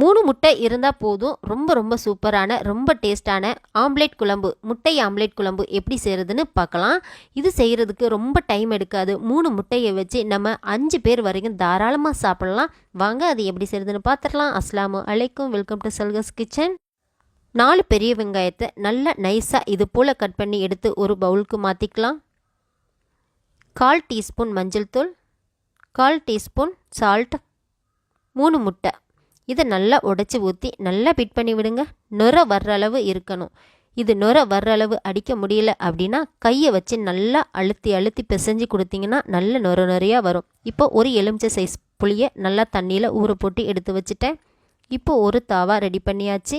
மூணு முட்டை இருந்தால் போதும். ரொம்ப ரொம்ப சூப்பரான ரொம்ப டேஸ்டான ஆம்லேட் குழம்பு. முட்டை ஆம்லேட் குழம்பு எப்படி செய்கிறதுன்னு பார்க்கலாம். இது செய்கிறதுக்கு ரொம்ப டைம் எடுக்காது. மூணு முட்டையை வச்சு நம்ம அஞ்சு பேர் வரைக்கும் தாராளமாக சாப்பிடலாம். வாங்க அது எப்படி செய்கிறதுன்னு பார்த்துடலாம். அஸ்லாமு அலைக்கும். Welcome to Salga's kitchen. நாலு பெரிய வெங்காயத்தை நல்லா நைஸாக இது போல் கட் பண்ணி எடுத்து ஒரு பவுலுக்கு மாற்றிக்கலாம் கால் டீஸ்பூன் மஞ்சள் தூள் கால் டீஸ்பூன் சால்ட் மூணு முட்டை. இதை நல்லா உடச்சி ஊற்றி நல்லா பிட் பண்ணி விடுங்க. நுர வர்ற அளவு இருக்கணும். இது நுர வர்ற அளவு அடிக்க முடியல அப்படின்னா கையை வச்சு நல்லா அழுத்தி அழுத்தி பிசைஞ்சு கொடுத்தீங்கன்னா நல்ல நுர நுறையாக வரும். இப்போ ஒரு எலுமிச்சை சைஸ் புளியை நல்லா தண்ணியில் ஊற போட்டு எடுத்து வச்சுட்டேன். இப்போ ஒரு தாவா ரெடி பண்ணியாச்சு.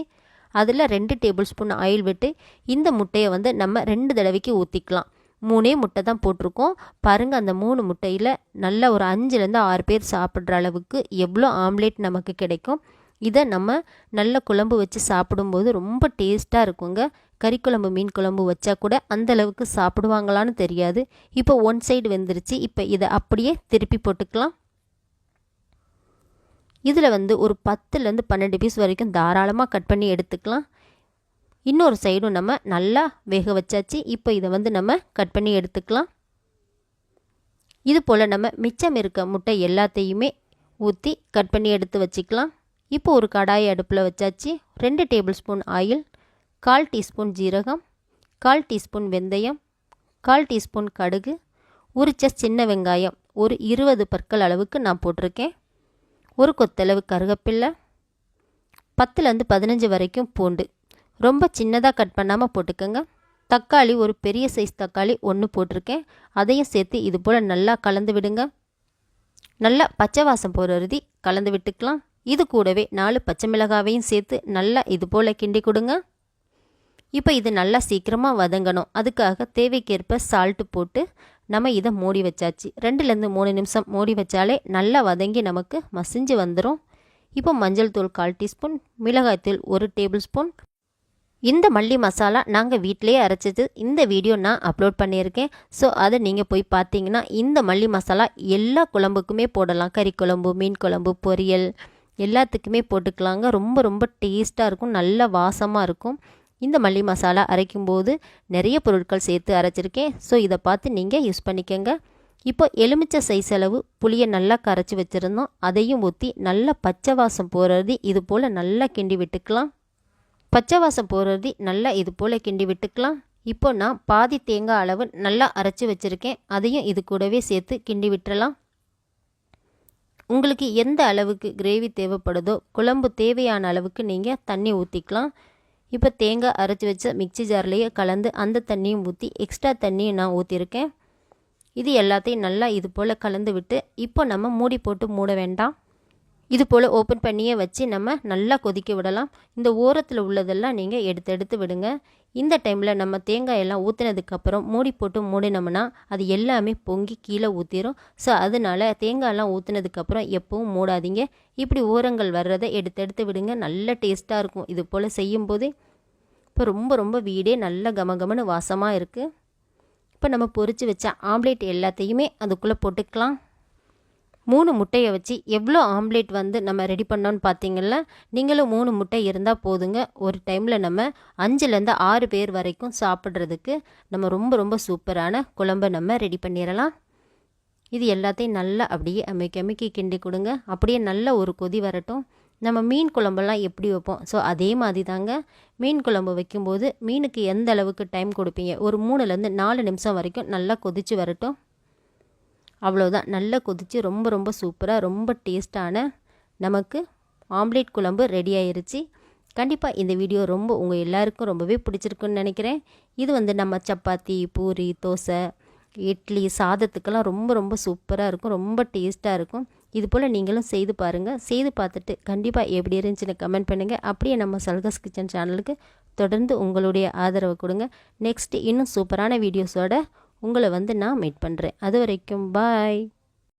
அதில் ரெண்டு டேபிள் ஸ்பூன் ஆயில் விட்டு இந்த முட்டையை வந்து நம்ம ரெண்டு தடவைக்கு ஊற்றிக்கலாம் மூணே முட்டை தான் போட்டிருக்கோம். பாருங்கள் அந்த மூணு முட்டையில் நல்ல ஒரு அஞ்சுலேருந்து ஆறு பேர் சாப்பிட்ற அளவுக்கு எவ்வளோ ஆம்லேட் நமக்கு கிடைக்கும். இதை நம்ம நல்ல குழம்பு வச்சு சாப்பிடும்போது ரொம்ப டேஸ்ட்டாக இருக்குங்க. கறி குழம்பு மீன் குழம்பு வச்சா கூட அந்த அளவுக்கு சாப்பிடுவாங்களான்னு தெரியாது. இப்போ ஒன் சைடு வெந்துருச்சு. இப்போ இதை அப்படியே திருப்பி போட்டுக்கலாம். இதில் வந்து ஒரு பத்துலேருந்து பன்னெண்டு பீஸ் வரைக்கும் தாராளமாக கட் பண்ணி எடுத்துக்கலாம். இன்னொரு சைடும் நம்ம நல்லா வேக வச்சாச்சு. இப்போ இதை வந்து நம்ம கட் பண்ணி எடுத்துக்கலாம். இது போல் நம்ம மிச்சம் இருக்க முட்டை எல்லாத்தையுமே ஊற்றி கட் பண்ணி எடுத்து வச்சுக்கலாம். இப்போ ஒரு கடாயை அடுப்பில் வச்சாச்சு. ரெண்டு டேபிள் ஸ்பூன் ஆயில் கால் டீஸ்பூன் ஜீரகம் கால் டீஸ்பூன் வெந்தயம் கால் டீஸ்பூன் கடுகு உரிச்ச சின்ன வெங்காயம் ஒரு இருபது பற்கள் அளவுக்கு நான் போட்டிருக்கேன். ஒரு கொத்தளவு கருகப்பில்லை பத்துலேருந்து பதினஞ்சு வரைக்கும் பூண்டு. ரொம்ப சின்னதாக கட் பண்ணாமல் போட்டுக்கோங்க. தக்காளி ஒரு பெரிய சைஸ் தக்காளி ஒன்று போட்டிருக்கேன். அதையும் சேர்த்து இது போல் நல்லா கலந்து விடுங்க. நல்லா பச்சை வாசம் போகிறதி கலந்து விட்டுக்கலாம். இது கூடவே நாலு பச்சை மிளகாவையும் சேர்த்து நல்லா இது போல் கிண்டி கொடுங்க. இப்போ இது நல்லா சீக்கிரமாக வதங்கணும். அதுக்காக தேவைக்கேற்ப சால்ட்டு போட்டு நம்ம இதை மூடி வச்சாச்சு. ரெண்டுலேருந்து மூணு நிமிஷம் மூடி வச்சாலே நல்லா வதங்கி நமக்கு மசிஞ்சு வந்துடும் இப்போ மஞ்சள் தூள் கால் டீஸ்பூன் மிளகாய்த்தூள் ஒரு டேபிள் ஸ்பூன் இந்த மல்லி மசாலா நாங்கள் வீட்டிலேயே அரைச்சது. இந்த வீடியோ நான் அப்லோட் பண்ணியிருக்கேன். ஸோ அதை நீங்கள் போய் பார்த்தீங்கன்னா இந்த மல்லி மசாலா எல்லா குழம்புக்குமே போடலாம். கறி குழம்பு மீன் குழம்பு பொரியல் எல்லாத்துக்குமே போட்டுக்கலாங்க. ரொம்ப ரொம்ப டேஸ்ட்டாக இருக்கும். நல்ல வாசமாக இருக்கும். இந்த மல்லி மசாலா அரைக்கும்போது நிறைய பொருட்கள் சேர்த்து அரைச்சிருக்கேன். ஸோ இதை பார்த்து நீங்கள் யூஸ் பண்ணிக்கோங்க. இப்போ எலுமிச்சை சைஸ் அளவு புளியை நல்லா கரைச்சி வச்சுருந்தோம். அதையும் ஊற்றி நல்லா பச்சை வாசம் போகிறது இது போல் நல்லா கிண்டி விட்டுக்கலாம். பச்சை வாசம் போகிறது நல்லா இது போல் கிண்டி விட்டுக்கலாம். இப்போ நான் பாதி தேங்காய் அளவு நல்லா அரைச்சி வச்சுருக்கேன். அதையும் இது கூடவே சேர்த்து கிண்டி விட்டுறலாம். உங்களுக்கு எந்த அளவுக்கு கிரேவி தேவைப்படுதோ குழம்பு தேவையான அளவுக்கு நீங்கள் தண்ணி ஊற்றிக்கலாம் இப்போ தேங்காய் அரைச்சி வச்ச மிக்சி ஜார்லேயே கலந்து அந்த தண்ணியும் ஊற்றி எக்ஸ்ட்ரா தண்ணியும் நான் ஊற்றிருக்கேன் இது எல்லாத்தையும் நல்லா இது போல் கலந்து விட்டு இப்போ நம்ம மூடி போட்டு மூட வேண்டாம். இது போல் ஓப்பன் பண்ணியே வச்சு நம்ம நல்லா கொதிக்க விடலாம். இந்த ஓரத்தில் உள்ளதெல்லாம் நீங்கள் எடுத்து எடுத்து விடுங்க. இந்த டைமில் நம்ம தேங்காய் எல்லாம் ஊற்றினதுக்கப்புறம் மூடி போட்டு மூடினோம்னா அது எல்லாமே பொங்கி கீழே ஊற்றிடும் ஸோ அதனால் தேங்காயெல்லாம் ஊற்றினதுக்கப்புறம் எப்பவும் மூடாதீங்க. இப்படி ஓரங்கள் வர்றதை எடுத்து எடுத்து விடுங்க. நல்ல டேஸ்ட்டாக இருக்கும். இது போல் செய்யும்போது இப்போ ரொம்ப ரொம்ப வீடே நல்ல கமகமன்னு வாசமாக இருக்குது இப்போ நம்ம பொறிச்சு வச்ச ஆம்லேட் எல்லாத்தையுமே அதுக்குள்ளே போட்டுக்கலாம். மூணு முட்டையை வச்சு எவ்வளோ ஆம்லேட் வந்து நம்ம ரெடி பண்ணோன்னு பார்த்தீங்கள நீங்களும் மூணு முட்டை இருந்தால் போதுங்க. ஒரு டைமில் நம்ம அஞ்சுலேருந்து ஆறு பேர் வரைக்கும் சாப்பிட்றதுக்கு நம்ம ரொம்ப ரொம்ப சூப்பரான குழம்பை நம்ம ரெடி பண்ணிடலாம். இது எல்லாத்தையும் நல்லா அப்படியே அமைக்க அமைக்கி கிண்டி கொடுங்க. அப்படியே நல்ல ஒரு கொதி வரட்டும். நம்ம மீன் குழம்பெல்லாம் எப்படி வைப்போம்? ஸோ அதே மாதிரி தாங்க மீன் குழம்பு வைக்கும்போது மீனுக்கு எந்த அளவுக்கு டைம் கொடுப்பீங்க? ஒரு மூணுலேருந்து நாலு நிமிஷம் வரைக்கும் நல்லா கொதித்து வரட்டும். அவ்வளோதான் நல்லா கொதித்து ரொம்ப ரொம்ப சூப்பராக ரொம்ப டேஸ்ட்டான நமக்கு ஆம்லேட் குழம்பு ரெடி ஆயிருச்சு. கண்டிப்பாக இந்த வீடியோ ரொம்ப உங்கள் எல்லாருக்கும் ரொம்பவே பிடிச்சிருக்குன்னு நினைக்கிறேன். இது வந்து நம்ம சப்பாத்தி பூரி தோசை இட்லி சாதத்துக்கெல்லாம் ரொம்ப ரொம்ப சூப்பராக இருக்கும். ரொம்ப டேஸ்ட்டாக இருக்கும். இது போல் நீங்களும் செய்து பாருங்கள் செய்து பார்த்துட்டு கண்டிப்பாக எப்படி இருந்துச்சுன்னு கமெண்ட் பண்ணுங்கள் அப்படியே நம்ம சல்கஸ் கிச்சன் சேனலுக்கு தொடர்ந்து உங்களுடைய ஆதரவை கொடுங்க. நெக்ஸ்ட்டு இன்னும் சூப்பரான வீடியோஸோட உங்களை வந்து நான் மீட் பண்ணுறேன் அது வரைக்கும் பாய்